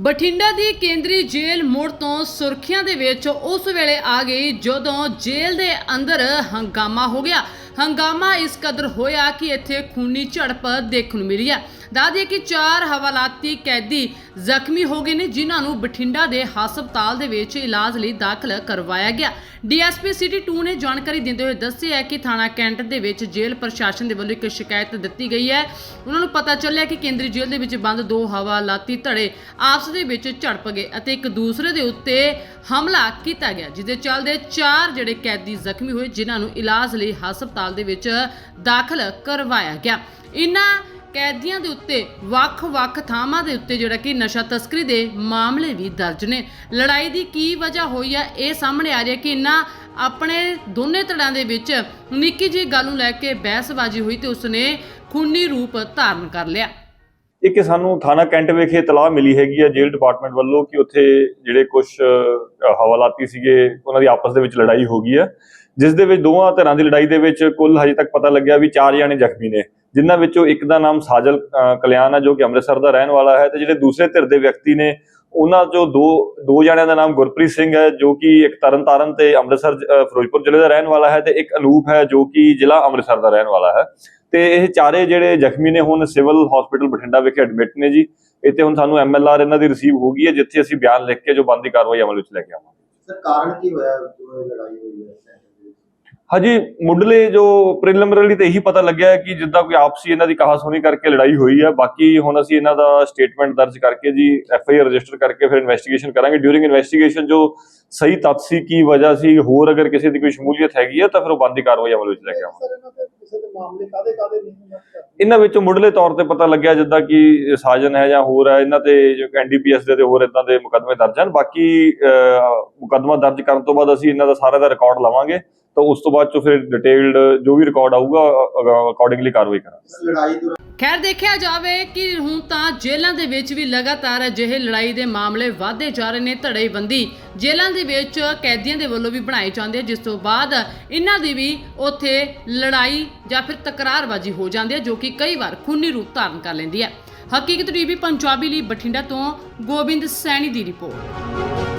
ਬਠਿੰਡਾ ਦੀ ਕੇਂਦਰੀ ਜੇਲ੍ਹ ਮੁੜ ਤੋਂ ਸੁਰਖੀਆਂ ਦੇ ਵਿੱਚ ਉਸ ਵੇਲੇ ਆ ਗਈ ਜਦੋਂ ਜੇਲ੍ਹ ਦੇ ਅੰਦਰ ਹੰਗਾਮਾ ਹੋ ਗਿਆ। ਹੰਗਾਮਾ ਇਸ ਕਦਰ ਹੋਇਆ ਕਿ ਇੱਥੇ ਖੂਨੀ ਝੜਪ ਦੇਖਣ ਨੂੰ ਮਿਲੀ ਹੈ। ਦੱਸਦੀਏ ਕਿ ਚਾਰ ਹਵਾਲਾਤੀ ਕੈਦੀ ਜ਼ਖਮੀ ਹੋ ਗਏ ਨੇ, ਜਿਨ੍ਹਾਂ ਨੂੰ ਬਠਿੰਡਾ ਦੇ ਹਸਪਤਾਲ ਦੇ ਵਿੱਚ ਇਲਾਜ ਲਈ ਦਾਖਲ ਕਰਵਾਇਆ ਗਿਆ। ਡੀਐਸਪੀ ਸਿਟੀ 2 ਨੇ ਜਾਣਕਾਰੀ ਦਿੰਦੇ ਹੋਏ ਦੱਸਿਆ ਹੈ ਕਿ ਥਾਣਾ ਕੈਂਟ ਦੇ ਵਿੱਚ ਜੇਲ੍ਹ ਪ੍ਰਸ਼ਾਸਨ ਦੇ ਵੱਲੋਂ ਇੱਕ ਸ਼ਿਕਾਇਤ ਦਿੱਤੀ ਗਈ ਹੈ। ਉਹਨਾਂ ਨੂੰ ਪਤਾ ਚੱਲਿਆ ਕਿ ਕੇਂਦਰੀ ਜੇਲ੍ਹ ਦੇ ਵਿੱਚ ਬੰਦ ਦੋ ਹਵਾਲਾਤੀ ਧੜੇ ਆਪਸ ਦੇ ਵਿੱਚ ਝੜਪ ਗਏ ਅਤੇ ਇੱਕ ਦੂਸਰੇ ਦੇ ਉੱਤੇ ਹਮਲਾ ਕੀਤਾ ਗਿਆ, ਜਿਸ ਦੇ ਚੱਲਦੇ ਚਾਰ ਜਿਹੜੇ ਕੈਦੀ ਜ਼ਖਮੀ ਹੋਏ, ਜਿਨ੍ਹਾਂ ਨੂੰ ਇਲਾਜ ਲਈ ਹਸਪਤਾਲ ਦੇ ਵਿੱਚ ਦਾਖਲ ਕਰਵਾਇਆ ਗਿਆ। ਇਨ੍ਹਾਂ ਕੈਦੀਆਂ ਦੇ ਉੱਤੇ ਵੱਖ-ਵੱਖ ਥਾਵਾਂ ਦੇ ਉੱਤੇ ਜਿਹੜਾ ਕਿ ਨਸ਼ਾ ਤਸਕਰੀ ਦੇ ਮਾਮਲੇ ਵੀ ਦਰਜ ਨੇ। ਲੜਾਈ ਦੀ ਕੀ ਵਜ੍ਹਾ ਹੋਈ ਹੈ ਇਹ ਸਾਹਮਣੇ ਆ ਰਿਹਾ ਕਿ ਇਨ੍ਹਾਂ ਆਪਣੇ ਦੋਨੇ ਧੜਾਂ ਦੇ ਵਿੱਚ ਨਿੱਕੀ ਜਿਹੀ ਗੱਲ ਨੂੰ ਲੈ ਕੇ ਬਹਿਸਬਾਜ਼ੀ ਹੋਈ ਤੇ ਉਸਨੇ ਖੂਨੀ ਰੂਪ ਧਾਰਨ ਕਰ ਲਿਆ। ਇੱਕ ਸਾਨੂੰ ਥਾਣਾ ਕੈਂਟ ਵਿਖੇ ਇਤਲਾਹ ਮਿਲੀ ਹੈਗੀ ਹੈ ਜੇਲ੍ਹ ਡਿਪਾਰਟਮੈਂਟ ਵੱਲੋਂ ਕਿ ਉੱਥੇ ਜਿਹੜੇ ਕੁਝ ਹਵਾਲਾਤੀ ਸੀਗੇ, ਉਹਨਾਂ ਦੀ ਆਪਸ ਦੇ ਵਿੱਚ ਲੜਾਈ ਹੋ ਗਈ ਹੈ ਜਿਸ ਦੇ ਵਿੱਚ ਦੋਵਾਂ ਧਿਰਾਂ ਦੀ ਲੜਾਈ ਦੇ ਵਿੱਚ ਕੁੱਲ ਹਜੇ ਤੱਕ ਪਤਾ ਲੱਗਿਆ ਵੀ ਚਾਰ ਜਣੇ ਜ਼ਖਮੀ ਨੇ, ਜਿਨ੍ਹਾਂ ਵਿੱਚੋਂ ਇੱਕ ਦਾ ਨਾਮ ਸਾਜਲ ਕਲਿਆਣ ਹੈ ਜੋ ਕਿ ਅੰਮ੍ਰਿਤਸਰ ਦਾ ਰਹਿਣ ਵਾਲਾ ਹੈ ਤੇ ਜਿਹੜੇ ਦੂਸਰੇ ਧਿਰ ਦੇ ਵਿਅਕਤੀ ਨੇ, ਉਹਨਾਂ ਚੋਂ ਦੋ ਦੋ ਜਣਿਆਂ ਦਾ ਨਾਮ ਗੁਰਪ੍ਰੀਤ ਸਿੰਘ ਹੈ, ਜੋ ਕਿ ਇੱਕ ਤਰਨਤਾਰਨ ਤੇ ਅੰਮ੍ਰਿਤਸਰ ਫਿਰੋਜ਼ਪੁਰ ਜ਼ਿਲ੍ਹੇ ਦਾ ਰਹਿਣ ਵਾਲਾ ਹੈ ਤੇ ਇੱਕ ਅਨੂਪ ਹੈ, ਜੋ ਕਿ ਜ਼ਿਲ੍ਹਾ ਅੰਮ੍ਰਿਤਸਰ ਦਾ ਰਹਿਣ ਵਾਲਾ ਹੈ। ਤੇ ਇਹ ਚਾਰੇ ਜਿਹੜੇ ਜ਼ਖਮੀ ਨੇ ਹੁਣ ਸਿਵਲ ਹਸਪੀਟਲ ਬਠਿੰਡਾ ਵਿਖੇ ਐਡਮਿਟ ਨੇ ਜੀ। ਇੱਥੇ ਹੁਣ ਸਾਨੂੰ ਐਮਐਲਆਰ ਇਹਨਾਂ ਦੀ ਰਿਸੀਵ ਹੋ ਗਈ ਹੈ, ਜਿੱਥੇ ਅਸੀਂ ਬਿਆਨ ਲਿਖ ਕੇ ਜੋ ਬੰਦੀ ਕਾਰਵਾਈ ਅਮਲ ਵਿੱਚ ਲੈ ਕੇ ਆਵਾਂਗੇ। ਸਰ, ਕਾਰਨ ਕੀ ਹੋਇਆ? ਲੜਾਈ ਹੋਈ ਹੈ? ਹਾਂਜੀ ਮੁੱਢਲੇ ਜੋ ਪ੍ਰੀਲਿਮਿਨਰੀ ਤੇ ਇਹੀ ਪਤਾ ਲੱਗਿਆ ਕਿ ਜਿੱਦਾਂ ਕੋਈ ਆਪਸੀ ਇਹਨਾਂ ਦੀ ਕਹਾਸੁਣੀ ਕਰਕੇ ਲੜਾਈ ਹੋਈ ਹੈ ਬਾਕੀ ਹੁਣ ਅਸੀਂ ਇਹਨਾਂ ਦਾ ਸਟੇਟਮੈਂਟ ਦਰਜ ਕਰਕੇ ਜੀ ਐਫ ਆਈ ਆਰ ਰਜਿਸਟਰ ਕਰਕੇ ਫਿਰ ਇਨਵੈਸਟੀਗੇਸ਼ਨ ਕਰਾਂਗੇ। ਡਿਊਰਿੰਗ ਇਨਵੈਸਟੀਗੇਸ਼ਨ ਜੋ ਸਹੀ ਤੱਥ ਸੀ ਕੀ ਵਜ੍ਹਾ ਸੀ ਹੋਰ ਅਗਰ ਕਿਸੇ ਦੀ ਕੋਈ ਸ਼ਮੂਲੀਅਤ ਹੈਗੀ ਹੈ ਤਾਂ ਫਿਰ ਉਹ ਬੰਦੀ ਕਾਰਵਾਈ ਅਮਲ ਵਿੱਚ ਲੈ ਕੇ ਆਵਾਂਗੇ। ਇਹਨਾਂ ਦੇ ਮੁੱਢਲੇ ਤੌਰ ਤੇ ਪਤਾ ਲੱਗਿਆ ਜਿੱਦਾਂ ਕਿ ਸਾਜਨ ਹੈ ਜਾਂ ਹੋਰ ਹੈ ਇਹਨਾਂ ਤੇ ਜੋ ਐਨਡੀਪੀਐਸ ਦੇ ਤੇ ਹੋਰ ਇਦਾਂ ਦੇ ਮੁਕੱਦਮੇ ਦਰਜ ਹਨ। ਬਾਕੀ ਅਹ, ਮੁਕੱਦਮਾ ਦਰਜ ਕਰਨ ਤੋਂ ਬਾਅਦ ਅਸੀਂ ਇਹਨਾਂ ਦਾ ਸਾਰਾ ਦਾ ਰਿਕਾਰਡ ਲਵਾਂਗੇ। ਤਾਂ ਉਸ ਤੋਂ ਬਾਅਦ ਚੋਂ ਫਿਰ ਡਿਟੇਲਡ ਜੋ ਵੀ ਰਿਕਾਰਡ ਆਊਗਾ ਅਕੋਰਡਿੰਗਲੀ ਕਾਰਵਾਈ ਕਰਾਂਗੇ। ਲੜਾਈ ਖੈਰ ਦੇਖਿਆ ਜਾਵੇ ਕਿ ਹੁਣ ਤਾਂ ਜੇਲ੍ਹਾਂ ਦੇ ਵਿੱਚ ਵੀ ਲਗਾਤਾਰ ਅਜਿਹੇ ਲੜਾਈ ਦੇ ਮਾਮਲੇ ਵਧਦੇ ਜਾ ਰਹੇ ਨੇ ਧੜੇਬੰਦੀ। ਜੇਲ੍ਹਾਂ ਦੇ ਵਿੱਚ ਕੈਦੀਆਂ ਦੇ ਵੱਲੋਂ ਵੀ ਬਣਾਏ ਜਾਂਦੇ ਜਿਸ ਤੋਂ ਬਾਅਦ ਇਹਨਾਂ ਦੀ ਵੀ ਉੱਥੇ ਲੜਾਈ ਜਾਂ ਫਿਰ ਤਕਰਾਰਬਾਜ਼ੀ ਹੋ ਜਾਂਦੀ ਹੈ ਜੋ ਕਿ ਕਈ ਵਾਰ ਖੂਨੀ ਰੂਪ ਧਾਰਨ ਕਰ ਲੈਂਦੀ ਹੈ ਹਕੀਕਤ ਟੀਵੀ ਪੰਜਾਬੀ ਲਈ ਬਠਿੰਡਾ ਤੋਂ ਗੋਬਿੰਦ ਸੈਣੀ ਦੀ ਰਿਪੋਰਟ।